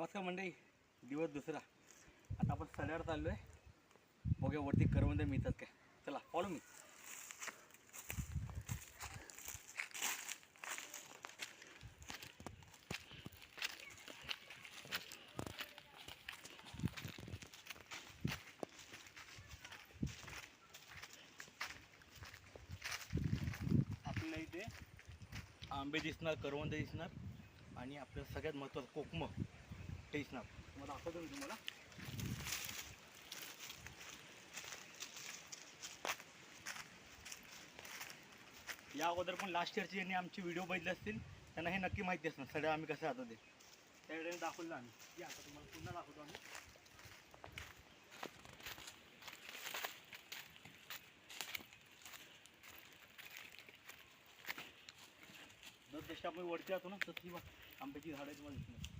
नमस्कार मंडळी. दिवस दुसरा. आता आपण सड्यावर चाललो आहे बघूया वरती करवंद मिळतात काय. चला फॉलो मी आपल्याला इथे आंबे दिसणार करवंद दिसणार. आणि आपल्या सगळ्यात महत्त्वाचं कोकम. ते दिसणार मग दाखवतो मी तुम्हाला. या अगोदर पण लास्ट इयरचे ज्यांनी आमचे व्हिडिओ बघितले असतील त्यांना हे नक्की माहिती असणार. सगळं आम्ही कसं राहतो ते. त्यावेळेला दाखवलं आम्ही. या आता तुम्हाला पुन्हा दाखवतो आम्ही. जर जशी आपण वरती जातो ना तशी बघ आंब्याची झाडं तुम्हाला दिसणार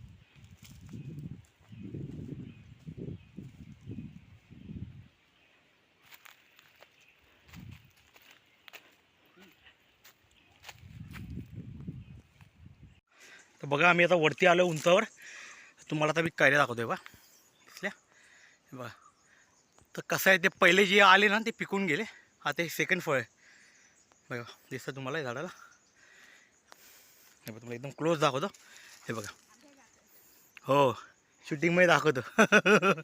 बघा आम्ही आता वरती आलो उंचावर. तुम्हाला आता मी कायद्या दाखवतोय बा दिसल्या? हे बघा. तर कसं आहे ते पहिले जे आले ना ते पिकून गेले. आता हे सेकंड फळ आहे. बघा दिसतं तुम्हाला या झाडाला? हे बघा तुम्हाला एकदम क्लोज दाखवतो. हे बघा. हो शूटिंगमध्ये दाखवतो.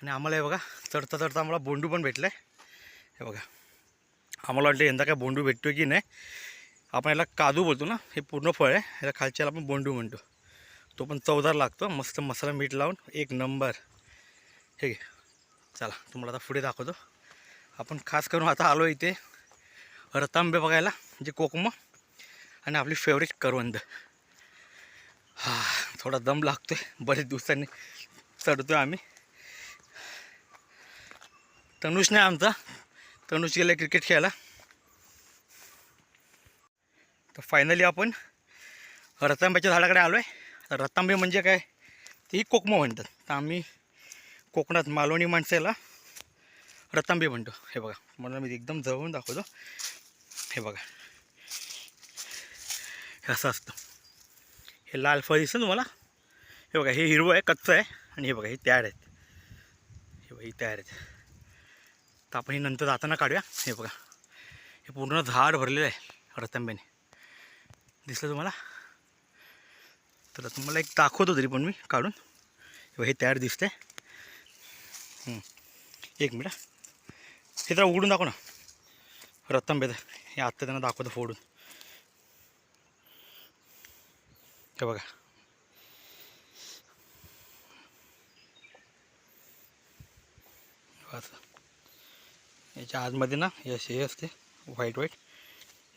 आणि आम्हाला हे बघा चढता चढता आम्हाला बोंडू पण भेटलं आहे हे बघा. आम्हाला वाटलं यंदा काय बोंडू भेटतो की नाही. आपण याला काजू बोलतो ना हे पूर्ण फळ आहे. याला खालच्याला आपण बोंडू म्हणतो. तो पण चवदार लागतो. मस्त मसाला मीठ लावून एक नंबर. हे चला तुम्हाला आता पुढे दाखवतो. आपण खास करून आता आलो इथे रतांबे बघायला जे कोकम आणि आपली फेवरेट करवंद. हा थोडा दम लागतोय. बरेच दिवसांनी चढतो आम्ही. तनुष नाही आमचा तनुष गेला क्रिकेट खेळायला. तर फायनली आपण रतांब्याच्या झाडाकडे आलो आहे रतांबे म्हणजे काय? ती कोकमं म्हणतात. तर आम्ही कोकणात मालवणी माणसाला रतांबे म्हणतो. हे बघा मला मी एकदम जवळून दाखवतो. हे बघा. हे असं असतं. हे लाल फळ दिसतं तुम्हाला. हे बघा हे हिरवं आहे कच्चं आहे. आणि हे बघा हे तयार आहेत. हे बघा हे तयार आहेत. तर आपण हे नंतर जाताना काढूया. हे बघा. हे पूर्ण झाड भरलेलं आहे रतांब्याने दिसलं तुम्हाला? तर तुम्हाला एक दाखवतो तरी पण मी काढून. हे तयार दिसते एक मिनिट हे. तर उघडून दाखव ना. बेदर हे आत्ता त्यांना दाखवतो फोडून. हे बघा. असं याच्या आतमध्ये ना हे असे हे असते व्हाईट व्हाईट.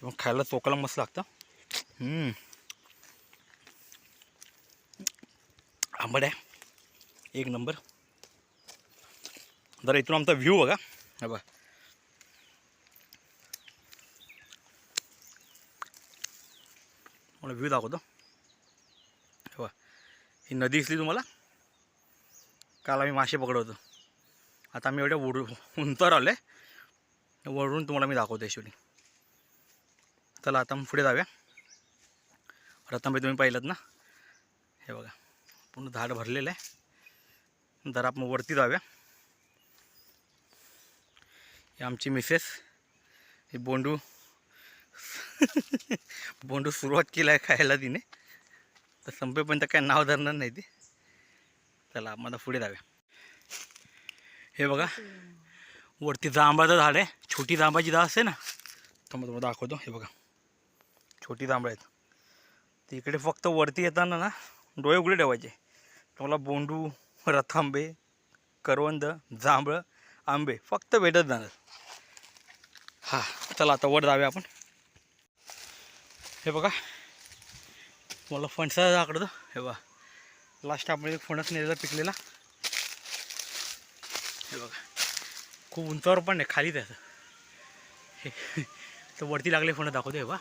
मग खायला चोकाला मस्त लागतं. आंबट आहे. एक नंबर. जरा इथून आमचा व्ह्यू बघा. हा बघा. मला व्ह्यू दाखवतो. हे ही नदी दिसली तुम्हाला? काल आम्ही मासे पकडवतो आता आम्ही एवढ्या उडू उंचावर आलो आहे वरून तुम्हाला मी दाखवतो शूटिंग चला आता मग पुढे जाऊया. रत्नाबाई तुम्ही पाहिलं ना? हे बघा पूर्ण झाड भरलेलं आहे. जरा आपण वरती जाऊया. हे आमची मिसेस हे बोंडू. बोंडू सुरुवात केला आहे खायला तिने. तर संपेपर्यंत काय नाव धरणार नाही ती. चला आपण पुढे जाऊया. हे बघा वरती जांबाचं झाड आहे. छोटी जांबाची जा असते ना? तर मग तुम्हाला दाखवतो. हे बघा छोटी जांभळं आहेत. तिकडे इकडे फक्त वरती येताना ना डोळे उघडे ठेवायचे. तुम्हाला बोंडू रथांबे करवंद जांभळं आंबे फक्त भेटत जाणार. हां चला आता वर जाऊया आपण. हे बघा मला फणसा दाखवतो. हे बघा लास्ट आपण एक फणस नेलेला पिकलेला. हे बघा खूप उंचावर पण नाही खाली त्याचं. हे तर वरती लागले फणस दाखवतो हे बघा.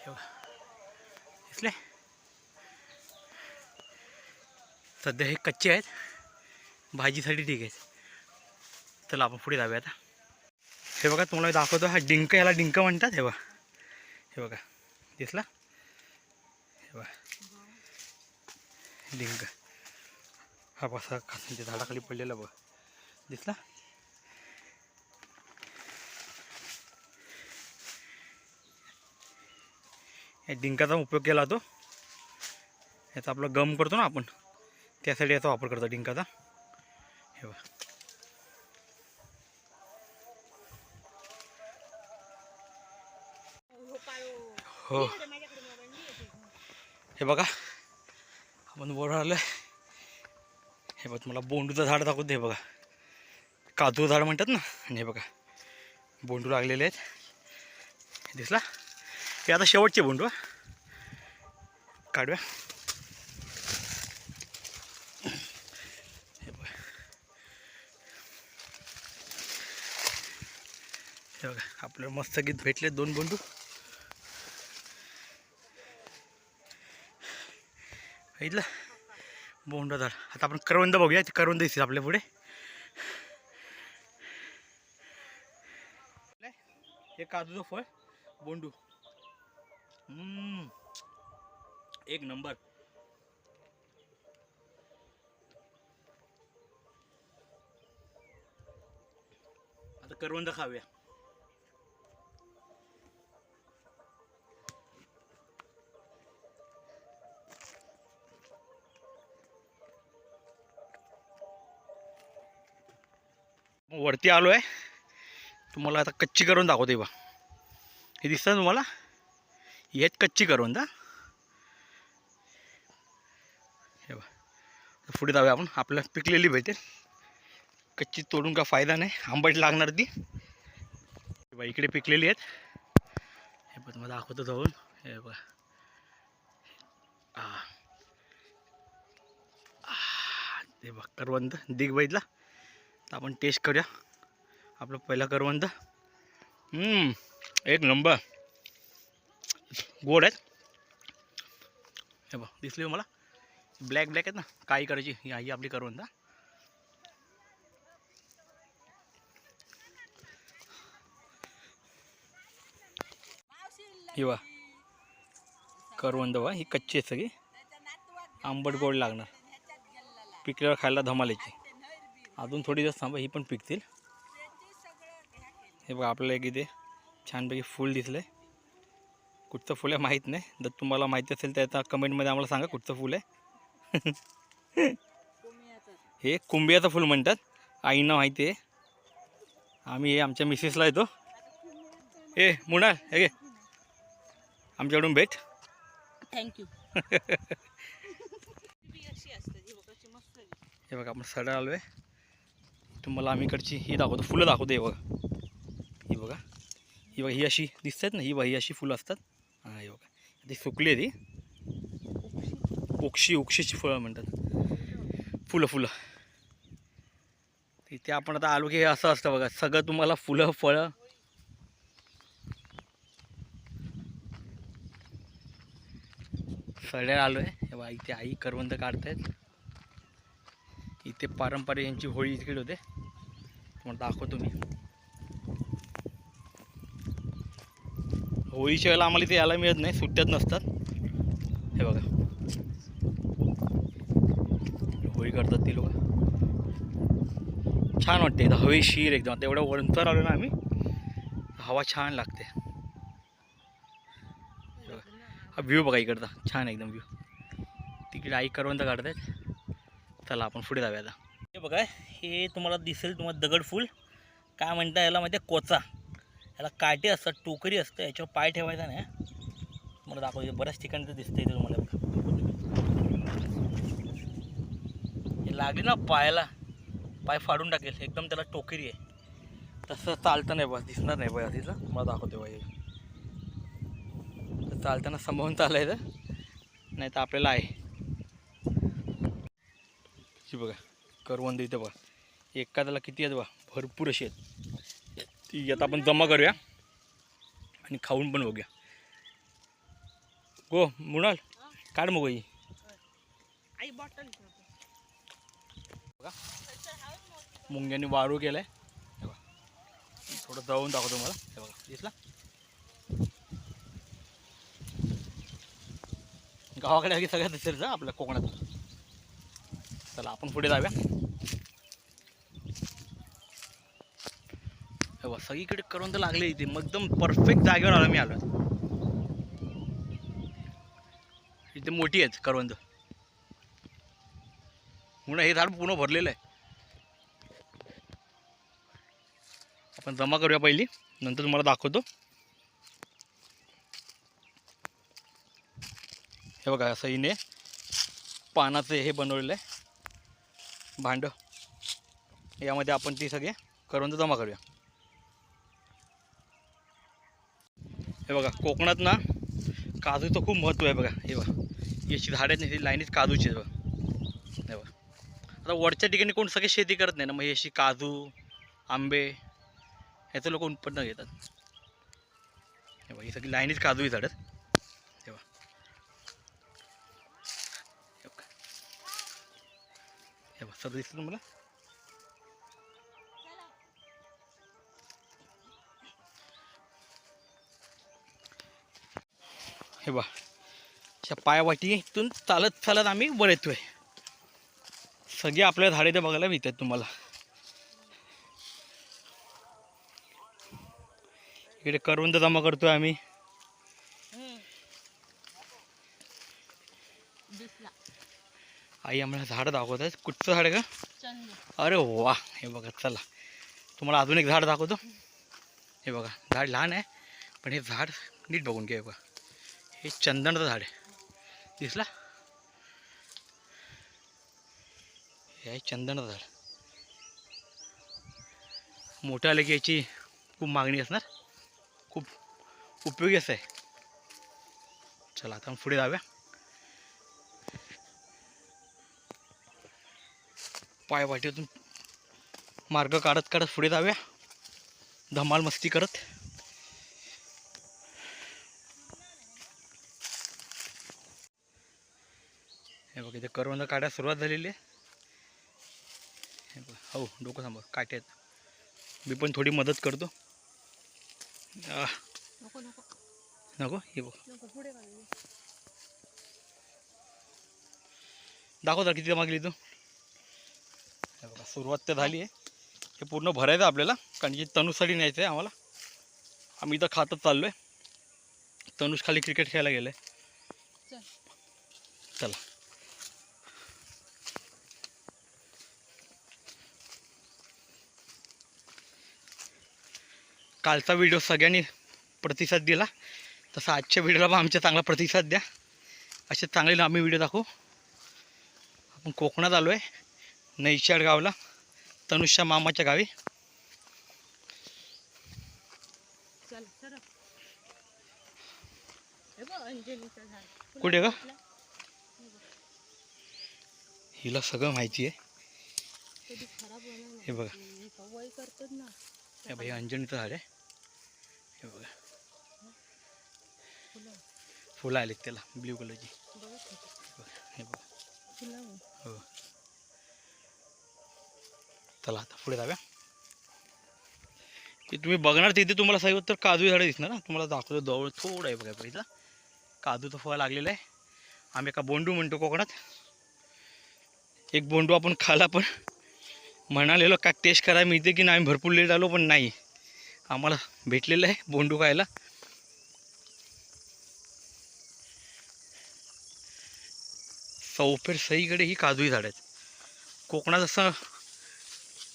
हे बघा. दिसले. सध्या हे कच्चे आहेत. भाजीसाठी ठीक आहेत. चला आपण पुढे जाऊया आता. हे बघा तुम्हाला दाखवतो हा डिंक याला डिंक म्हणतात हे बघा. हे बघा दिसला? हे बघा. डिंक. हा बसा खासांच्या झाडाखाली पडलेला बघ. दिसला? या डिंकाचा उपयोग केला जातो याचा आपला गम करतो ना आपण त्यासाठी याचा वापर करतो डिंकाचा. हे बघ. हो. हे बघा आपण वर आलो हे बघ मला बोंडूचं झाड दाखवते. हे बघा काजू झाड म्हणतात ना. आणि हे बघा बोंडू लागलेले आहेत. दिसला? हे आता शेवटचे बोंडू काढूया. हे बघा. आपल्याला मस्त गीत भेटले दोन बोंडू. ऐकलं बोंडा झाड आता आपण करवंद बघूया ते करवंद दिसतील आपल्या पुढे. हे काजूचं फळ बोंडू. एक नंबर. आता करवंद खाऊया. वरती आलो आहे तुम्हाला आता कच्ची करून दाखवते बा हे दिसतं ना येत कच्ची करून हे बा पुढे जाऊया आपण. आपल्याला पिकलेली भेटेल. कच्ची तोडून का फायदा नाही. आंबट लागणार ती. हे बा इकडे पिकलेली आहेत. हे पण तुम्हाला दाखवतो जाऊन. हे बघा. ते बघ करवंद. दिग्बैतला तर आपण टेस्ट करूया. आपलं पहिला करवंद. एक नंबर गोड आहेत. हे बघ दिसली हो मला ब्लॅक ब्लॅक आहेत ना. काही करायची. ही आई आपली करवंदा ही वा करवंद वा ही कच्ची आहे सगळी. आंबट गोड लागणार. पिकल्यावर खायला धमालायची अजून थोडी दिवस थांबा ही पण पिकतील. हे बघा आपल्याला एक इथे छानपैकी फूल दिसलं आहे कुठचं फूल आहे माहीत नाही. जर तुम्हाला माहिती असेल तर आता कमेंटमध्ये आम्हाला सांगा कुठचं फूल आहे. हे कुंभियाचं फूल म्हणतात. आईंना माहिती आहे. आम्ही हे आमच्या मिसेसला येतो. ए मुणाल हे घे. आमच्याकडून भेट. थँक्यू हे बघा आपण सडा आलो आहे तुम्हाला आम्ही इकडची ही दाखवतो. फुलं दाखवतो हे बघा. ही बघा. ही बघा ही अशी दिसतात ना ही बघा ही अशी फुलं असतात. हां बघा. ती सुकली आहे ती. उक्षी उक्षीची फळं म्हणतात. फुलं फुलं. इथे आपण आता आलो की हे असं असतं बघा. सगळं तुम्हाला फुलं फळं. सड्या आलो आहे हे बघा इथे आई करवंद काढतायत. इथे पारंपरिक यांची होळी इकडे होते. तुम्हाला दाखवतो मी. होळीच्या वेळेला आम्हाला इथे यायला मिळत नाही सुट्ट्यात नसतात. हे बघा. होळी करतात ती लोक. छान वाटते इथं हवेशीर एकदम. आता एवढं वरंतर आलो ना आम्ही हवा छान लागते. हे बघा. हा व्ह्यू बघा इकडचा. छान एकदम व्ह्यू तिकडे आई करवंत काढतायत. चला आपण पुढे जाऊया आता. हे बघा हे तुम्हाला दिसेल तुम्हाला दगडफूल. काय म्हणता याला माहिती आहे कोचा. याला काटे असतात टोकरी असतं याच्यावर पाय ठेवायचा नाही तुम्हाला दाखवतो बऱ्याच ठिकाणी तर दिसतं इथे तुम्हाला. हे लागले ना पायाला. पाय फाडून टाकेल एकदम त्याला टोकरी आहे. तसं चालतं नाही बस दिसणार नाही बघा तिथं मला दाखवते बाई चालताना सांभाळून चालायचं नाही तर आपल्याला आहे. बघा करवंद इथं बघा. एखाद्याला किती आहेत बघा भरपूर अशी आहेत. ती आता आपण जमा करूया आणि खाऊन पण बघूया. गो मुणाल काढ मग ही आई बॉटल बघा. मुंग्यांनी वारू केलाय. बघा. थोडं जवळून दाखवतो मला हे बघा. दिसला? गावाकडे सगळ्यात दिसेल जा आपल्या कोकणात चला आपण पुढे जाऊया. बघा सगळीकडे करवंद लागले इथे. मग एकदम परफेक्ट जागेवर आलो मी आलो. इथे मोठी आहेत करवंद. म्हणून हे झाड पूर्ण भरलेलं आहे. आपण जमा करूया पहिली. नंतर तुम्हाला दाखवतो. हे बघा असं हिने हे बनवलेलं आहे. भांडं. यामध्ये आपण ती सगळे करवंद जमा करूया. हे बघा कोकणात ना काजूचं खूप महत्त्व आहे बघा. हे बघा याची झाडं आहेत ना ही लाईनीत काजूची बघा. हे बघा. आता वरच्या ठिकाणी कोण सगळे शेती करत नाही ना मग याची काजू आंबे ह्याचं लोक उत्पन्न घेतात. हे बघा ही सगळी लाईनीच काजू ही झाडं हे बघा. हे बघा. हे बघा सर दिसतं तुम्हाला? हे बा अशा पायवाटीतून चालत चालत आम्ही वर येतोय. सगळे आपल्या झाडे ते बघायला मिळतात तुम्हाला. इकडे करवंद जमा करतोय आम्ही. आई आम्हाला झाड दाखवत आहे कुठचं झाड आहे का अरे वा. हे बघा चला. तुम्हाला अजून एक झाड दाखवतो. हे बघा झाड लहान आहे पण हे झाड नीट बघून घ्या हे बघा. हे चंदनाचं झाड आहे. दिसला? हे आहे चंदनाचं झाड. मोठं आलं की याची खूप मागणी असणार. खूप उपयोगी असं आहे. चला आता पुढे जाऊया. पायवाटीतून मार्ग काढत काढत पुढे जाऊया. धमाल मस्ती करत. इथे करवंद काढायला सुरुवात झालेली आहे. हे डोकं सांभाळ काटे आहेत. मी पण थोडी मदत करतो. नको हे बघ. दाखव जरा किती मागली तू. हे बघा सुरुवात तर झाली आहे. हे पूर्ण भरायचं आपल्याला कारण की तनुसाठी न्यायचं आहे आम्हाला. आम्ही इथं खातच चाललो आहे तनुष खाली क्रिकेट खेळायला गेलं आहे कालचा व्हिडिओ सगळ्यांनी प्रतिसाद दिला. तसा आजच्या व्हिडिओला पण आमच्या चांगला प्रतिसाद द्या. असे चांगले आम्ही व्हिडिओ दाखवू. आपण कोकणात आलो आहे नैशाड गावला. तनुषा मामाच्या गावी. कुठे ग? हिला सगळं माहिती आहे. हे बघा. हे भाई हे अंजनीचं झाड आहे. हे बघा. फुलं फुलं आलेत त्याला ब्ल्यू कलरची. हे बघा. हो. चला आता पुढे जाऊया. की तुम्ही बघणार तिथे तुम्हाला सही तर काजू झाडं दिसणार ना तुम्हाला दाखवतो जवळ थोडं आहे बघा पहिला काजूचं फळ लागलेलं आहे. आम्ही एका बोंडू म्हणतो कोकणात. एक बोंडू आपण खाला पण म्हणालेलो का टेस्ट करायला मिळते की नाही? आम्ही भरपूर लेट आलो पण नाही. आम्हाला भेटलेलं आहे बोंडू खायला. चौफेर सईकडे ही काजूही झाडं आहेत. कोकणात असं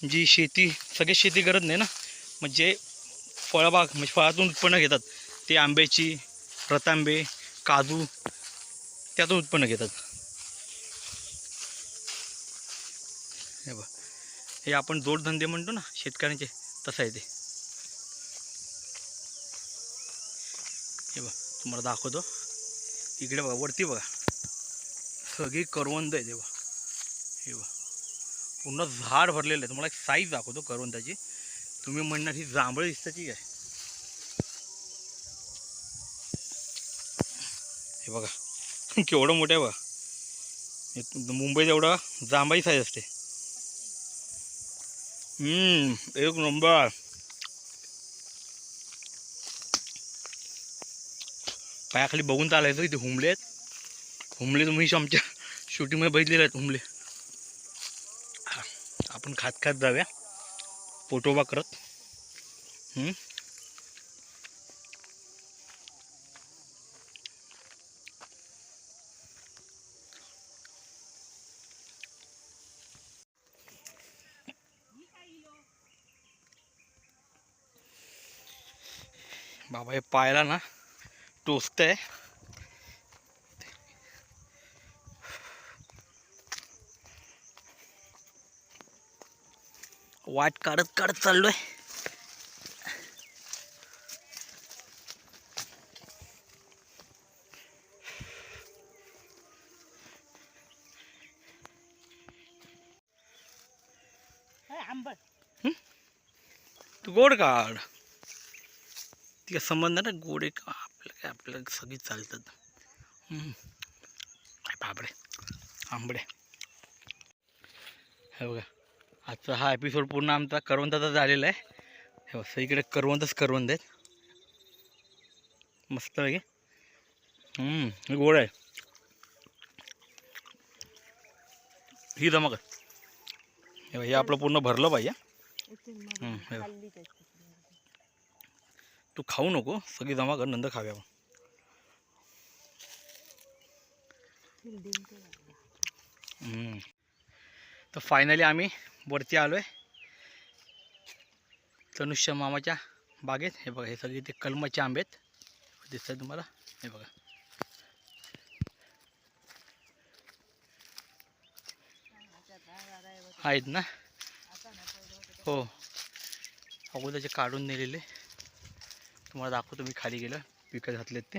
जी शेती सगळी शेती करत नाही ना म्हणजे फळबाग म्हणजे फळातून उत्पन्न घेतात. ते आंब्याची रतांबे काजू त्यातून उत्पन्न घेतात. हे बघ. हे आपण जोडधंदे म्हणतो ना शेतकऱ्यांचे तसं आहे ते. हे बघ तुम्हाला दाखवतो. इकडे बघा वरती बघा. सगळी करवंद आहे ते बघा. हे बघा. पूर्ण झाड भरलेलं आहे. तुम्हाला एक साईज दाखवतो करवंदाची. तुम्ही म्हणणार ही जांभळी दिसताची काय? हे बघा. केवढं मोठं आहे बघा. मुंबईत एवढा जांभाई साईज असते. हम्म, एक नंबर पायाखाली बघून चालायचं इथे हुमले आहेत. हुमले तुम्ही आमच्या शूटिंगमध्ये बघितलेले आहेत हुमले आपण खात खात जाऊया. पोटोबा करत. हे पायाला ना टोचत आहे वाट काढत काढत चाललोय. तू गोड काढ. तिला संबंध ना गोड एक आपलं काय आपल्याला सगळी चालतात. बापडे आंबडे. हे बघा आजचा हा एपिसोड पूर्ण आमचा करवंदाचा झालेला आहे. हे बघा सगळीकडे करवंदच करवंद आहेत. मस्त आहे. हे गोड आहे. ही जमा कर हे हे आपलं पूर्ण भरलं पाहिजे हम्म, हे बघ. खाल्ली त्याची तू खाऊ नको सगळी जमा कर नंतर खाऊया तर फायनली आम्ही वरती आलो आहे तनुष्य मामाच्या बागेत. हे बघा हे सगळे ते कलमाचे आंबे आहेत. दिसत आहे तुम्हाला? हे बघा. आहेत ना? हो. अगोदरचे काढून नेलेले. तुम्हाला दाखवतो मी खाली गेलं पिकं घातलेत ते.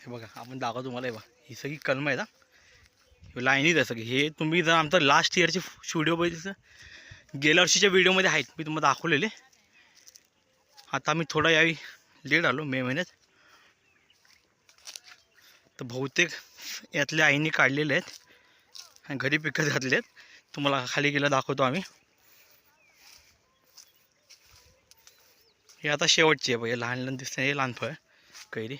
हे बघा आपण दाखवतो तुम्हाला हे बघा. ही सगळी कलम आहेत हा. लाईनीत असं की हे तुम्ही जर आमचा लास्ट इयरचे व्हिडिओ बघितलं गेल्या वर्षीच्या व्हिडिओमध्ये आहेत. मी तुम्हाला दाखवलेले. आता मी थोडा यावेळी लेट आलो मे महिन्यात. तर बहुतेक यातल्या आईने काढलेले आहेत आणि घरी पिकत घातले आहेत. तुम्हाला खाली गेलं दाखवतो आम्ही. हे आता शेवटची आहे बघ हे लहान लहान दिसते हे लहान फळ कैरी.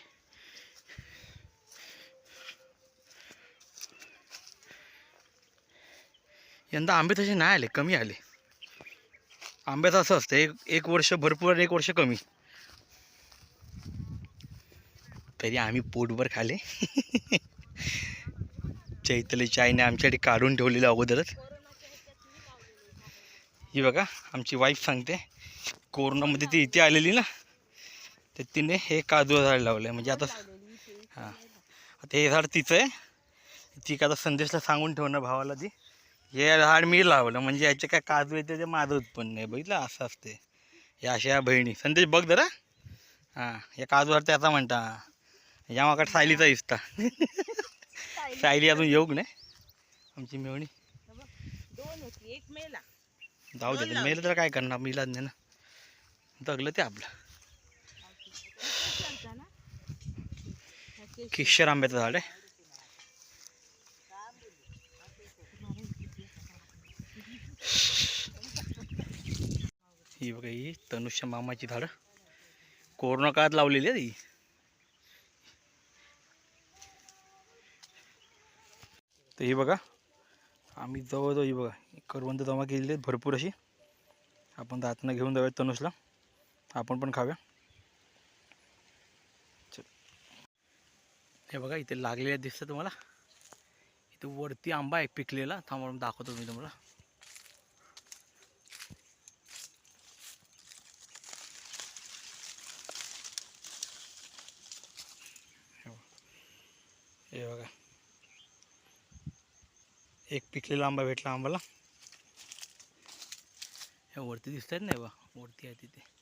यंदा आंबे तसे नाही आले कमी आले. आंब्याचं असं असतं एक एक वर्ष भरपूर आणि एक वर्ष कमी. तरी आम्ही पोटभर खाले. चैतलीच्या आईने आमच्यासाठी काढून ठेवलेलं अगोदरच. ही बघा आमची वाईफ सांगते कोरोनामध्ये ती इथे आलेली ना तर तिने हे काजू झाड लावलं. म्हणजे आता हां. आता हे झाड तिचं आहे. ती का आता संदेशला सांगून ठेवणं भावाला ती. हे झाड मी लावलं म्हणजे याचे काय काजू येते ते माझं उत्पन्न आहे बघितलं? असं असते. या अशा या बहिणी. संदेश बघ जरा. हां या काजू झाड त्याचा म्हणता. या माकडे सायलीचा इस्ता सायली. अजून येऊक नाही. आमची मेवणी. जाऊ दे मेलं तर काय करणार? मिलाज नाही ना. जगलं ते आपलं. किशोर आंब्याचं झाड आहे. ही बघा ही तनुष्य मामाची झाडं. कोरोना काळात लावलेली आहे ती? तर ही बघा आम्ही जवळजवळ ही बघा करवंद जमा केलेली आहेत भरपूर अशी. आपण दातनं घेऊन जाऊया तनुषला. आपण पण खाऊया. चल. हे बघा इथे लागलेले दिसतं तुम्हाला. इथे वरती आंबा आहे पिकलेला. थांबा दाखवतो मी तुम्हाला. हे बघा. एक पिकलेला आंबा भेटला आंबाला हे वरती दिसत आहेत ना बा? वरती आहे तिथे.